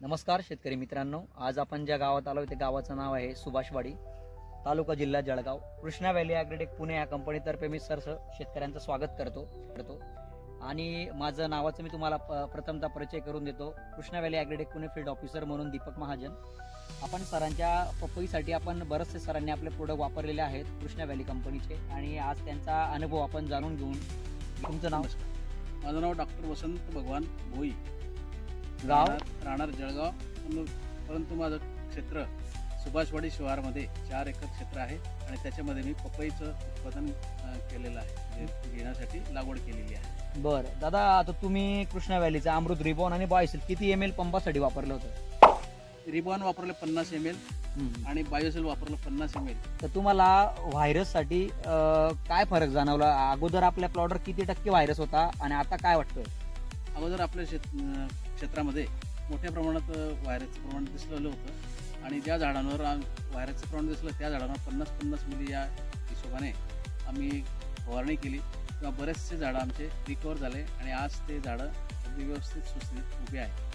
नमस्कार शेतकरी मित्रांनो. आज आपण ज्या गावात आलो त्या गावाचं नाव आहे सुभाषवाडी तालुका जिल्हा जळगाव. कृष्णा व्हॅली ॲग्रेटेक पुणे या कंपनीतर्फे मी सरस शेतकऱ्यांचं स्वागत करतो. करतो. आणि माझं नावाचं मी तुम्हाला प- प्रथमतः परिचय करून देतो. Krishna Valley Agrotech Pune field officer म्हणून दीपक महाजन. आपण सरांच्या पपईसाठी आपण बरेचसे सरांनी आपले प्रोडक्ट वापरलेले आहेत कृष्णा व्हॅली कंपनीचे. आणि आज त्यांचा अनुभव आपण जाणून घेऊन तुमचं नाव? माझं नाव डॉक्टर वसंत भगवान भोई. गाव? राहणार- जळगाव. परंतु माझं क्षेत्र सुभाषवाडी शिवारमध्ये चार एकर क्षेत्र आहे आणि त्याच्यामध्ये मी पपईचं उत्पादन केलेलं आहे. म्हणजे घेण्यासाठी लागवड केलेली आहे. बरं. दादा आता तुम्ही कृष्णा व्हॅलीचं अमृत रिबॉन आणि बॉयसेल किती एम एल पंपासाठी वापरलं होतं? रिबॉन वापरले पन्नास एम एल आणि बायोसेल वापरलं पन्नास एम एल तर तुम्हाला व्हायरससाठी काय फरक जाणवला? अगोदर आपल्या प्लॉटवर किती टक्के व्हायरस होता आणि आता काय वाटतंय? अगोदर आपल्या शेत अं, क्षेत्रामध्ये मोठ्या प्रमाणात अं, व्हायरसचं प्रमाण दिसलेलं होतं. आणि ज्या झाडांवर व्हायरसचं प्रमाण दिसलं त्या झाडांवर पन्नास पन्नास मिली या हिशोबाने आम्ही फवारणी केली. किंवा बरेचसे झाडं आमचे रिकवर झाले आणि आज ते झाडं अगदी व्यवस्थित सुस्थितीत उभे आहे